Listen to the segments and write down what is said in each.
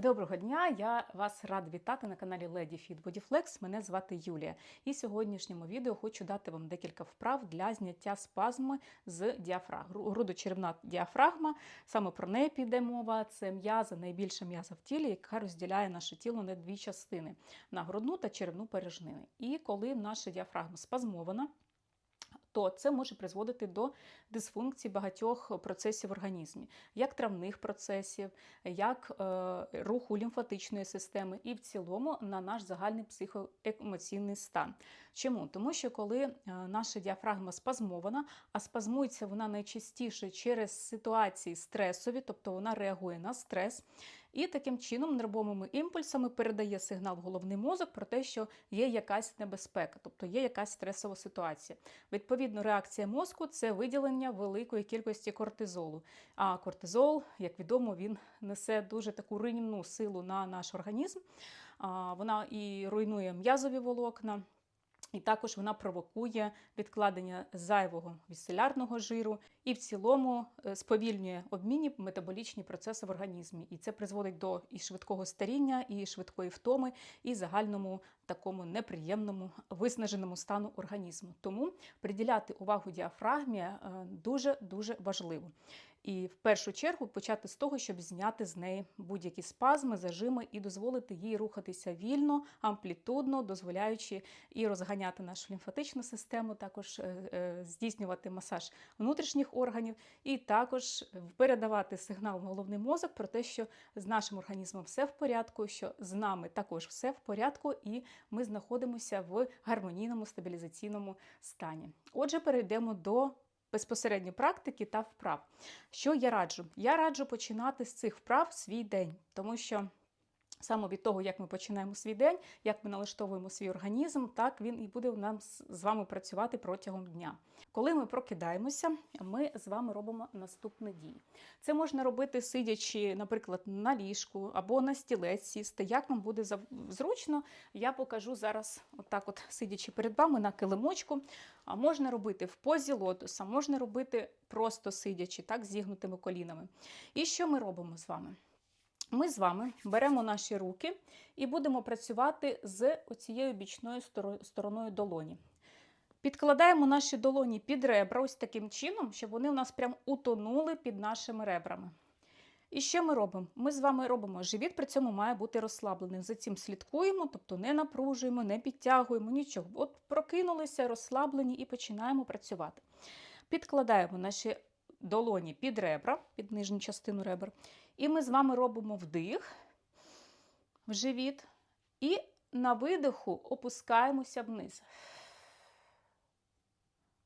Доброго дня! Я вас рада вітати на каналі Lady Fit Bodyflex. Мене звати Юлія. І в сьогоднішньому відео хочу дати вам декілька вправ для зняття спазми з діафрагми. Грудочеревна діафрагма, саме про неї піде мова. Це м'яза, найбільша м'яза в тілі, яка розділяє наше тіло на дві частини на грудну та черевну пережнини. І коли наша діафрагма спазмована, то це може призводити до дисфункції багатьох процесів в організмі, як травних процесів, як е, руху лімфатичної системи, і в цілому на наш загальний психоемоційний стан. Чому? Тому що коли е, наша діафрагма спазмована, а спазмується вона найчастіше через ситуації стресові, тобто вона реагує на стрес. І таким чином нервовими імпульсами передає сигнал в головний мозок про те, що є якась небезпека, тобто є якась стресова ситуація. Відповідно, реакція мозку це виділення великої кількості кортизолу. А кортизол, як відомо, він несе дуже таку руйнівну силу на наш організм. Вона і руйнує м'язові волокна. І також вона провокує відкладення зайвого віселярного жиру і в цілому е, сповільнює обмінні метаболічні процеси в організмі. І це призводить до і швидкого старіння, і швидкої втоми, і загальному такому неприємному виснаженому стану організму. Тому приділяти увагу діафрагмі дуже дуже важливо. І в першу чергу почати з того, щоб зняти з неї будь-які спазми, зажими і дозволити їй рухатися вільно, амплітудно, дозволяючи і розганяти нашу лімфатичну систему, також е, е, здійснювати масаж внутрішніх органів, і також передавати сигнал в головний мозок про те, що з нашим організмом все в порядку, що з нами також все в порядку, і ми знаходимося в гармонійному стабілізаційному стані. Отже, перейдемо до безпосередньо практики та вправ. Що я раджу? Я раджу починати з цих вправ свій день, тому що. Саме від того, як ми починаємо свій день, як ми налаштовуємо свій організм, так він і буде нам з вами працювати протягом дня. Коли ми прокидаємося, ми з вами робимо наступні дії. Це можна робити, сидячи, наприклад, на ліжку або на стілець сісти. Як вам буде зручно, я покажу зараз, отак, от сидячи перед вами на килимочку. А можна робити в позі лотоса, можна робити просто сидячи, так, зігнутими колінами. І що ми робимо з вами? Ми з вами беремо наші руки і будемо працювати з оцією бічною стороною долоні. Підкладаємо наші долоні під ребра, ось таким чином, щоб вони у нас прям утонули під нашими ребрами. І що ми робимо? Ми з вами робимо живіт, при цьому має бути розслабленим. За цим слідкуємо, тобто не напружуємо, не підтягуємо, нічого. От прокинулися, розслаблені і починаємо працювати. Підкладаємо наші долоні під ребра, під нижню частину ребер. І ми з вами робимо вдих в живіт. І на видиху опускаємося вниз.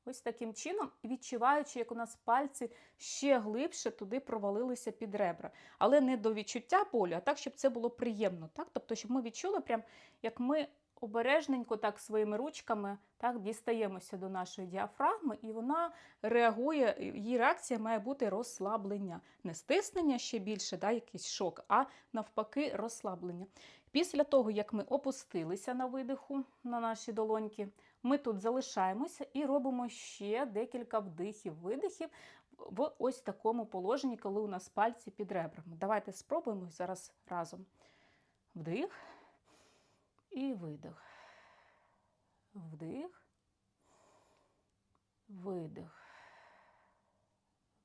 Ось таким чином, відчуваючи, як у нас пальці ще глибше туди провалилися під ребра. Але не до відчуття болю, а так, щоб це було приємно. Так? Тобто, щоб ми відчули, прям, як ми обережненько так своїми ручками так, дістаємося до нашої діафрагми, і вона реагує, її реакція має бути розслаблення. Не стиснення ще більше, да, якийсь шок, а навпаки, розслаблення. Після того, як ми опустилися на видиху на наші долоньки, ми тут залишаємося і робимо ще декілька вдихів-видихів в ось такому положенні, коли у нас пальці під ребрами. Давайте спробуємо зараз разом. Вдих і видих. Вдих, видих,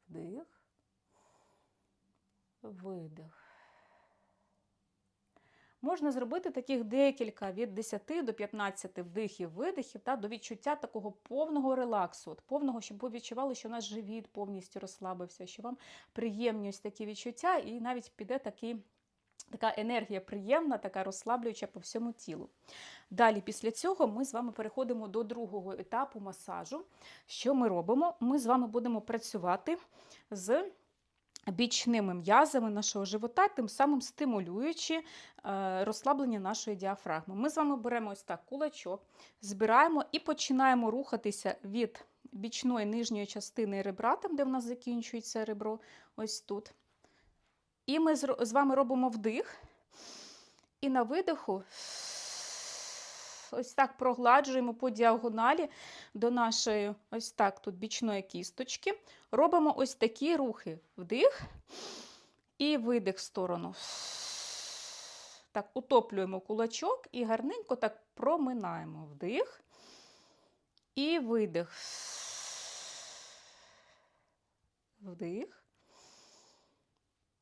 вдих, видих. Можна зробити таких декілька від 10 до 15 вдихів, видихів та до відчуття такого повного релаксу, от повного, щоб ви відчували, що наш живіт повністю розслабився, що вам приємні ось такі відчуття, і навіть піде такий Така енергія приємна, така розслаблююча по всьому тілу. Далі, після цього, ми з вами переходимо до другого етапу масажу. Що ми робимо? Ми з вами будемо працювати з бічними м'язами нашого живота, тим самим стимулюючи е, розслаблення нашої діафрагми. Ми з вами беремо ось так кулачок, збираємо і починаємо рухатися від бічної нижньої частини ребра, там, де в нас закінчується ребро, ось тут. І ми з вами робимо вдих. І на видиху ось так прогладжуємо по діагоналі до нашої ось так тут бічної кісточки. Робимо ось такі рухи: вдих і видих в сторону. Так, утоплюємо кулачок і гарненько так проминаємо вдих і видих. Вдих,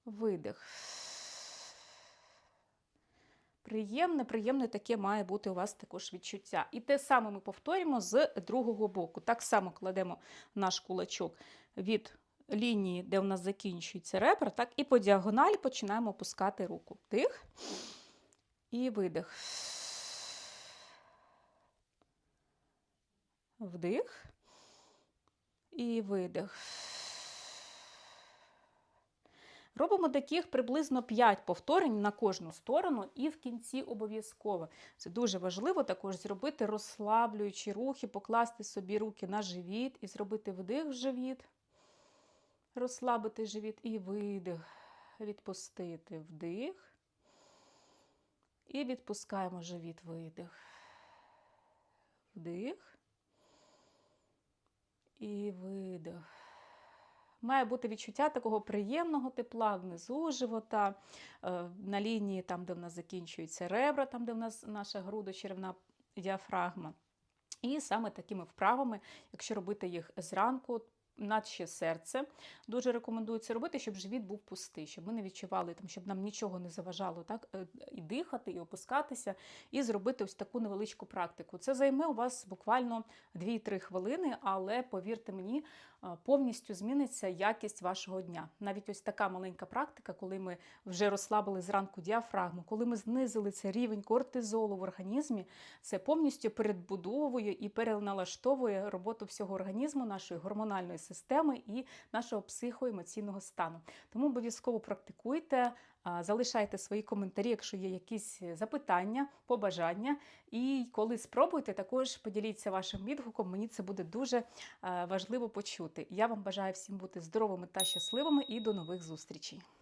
видих. Приємне, приємне таке має бути у вас також відчуття. І те саме ми повторюємо з другого боку. Так само кладемо наш кулачок від лінії, де у нас закінчується ребра, так, і по діагоналі починаємо опускати руку. Вдих і видих. Вдих і видих. Робимо таких приблизно 5 повторень на кожну сторону, і в кінці обов'язково. Це дуже важливо також зробити розслаблюючі рухи, покласти собі руки на живіт і зробити вдих в живіт, розслабити живіт і видих, відпустити вдих. І відпускаємо живіт, видих. Вдих. І видих. Має бути відчуття такого приємного тепла внизу живота, е, на лінії, там, де в нас закінчуються ребра, там, де в нас наша грудочеревна діафрагма. І саме такими вправами, якщо робити їх зранку, наче серце, дуже рекомендується робити, щоб живіт був пустий, щоб ми не відчували, там, щоб нам нічого не заважало так, е, і дихати, і опускатися, і зробити ось таку невеличку практику. Це займе у вас буквально 2-3 хвилини, але повірте мені, повністю зміниться якість вашого дня. Навіть ось така маленька практика, коли ми вже розслабили зранку діафрагму, коли ми знизили цей рівень кортизолу в організмі, це повністю передбудовує і переналаштовує роботу всього організму, нашої гормональної системи і нашого психоемоційного стану. Тому обов'язково практикуйте, залишайте свої коментарі, якщо є якісь запитання, побажання. І коли спробуйте, також поділіться вашим відгуком. Мені це буде дуже е, важливо почути. Я вам бажаю всім бути здоровими та щасливими і до нових зустрічей.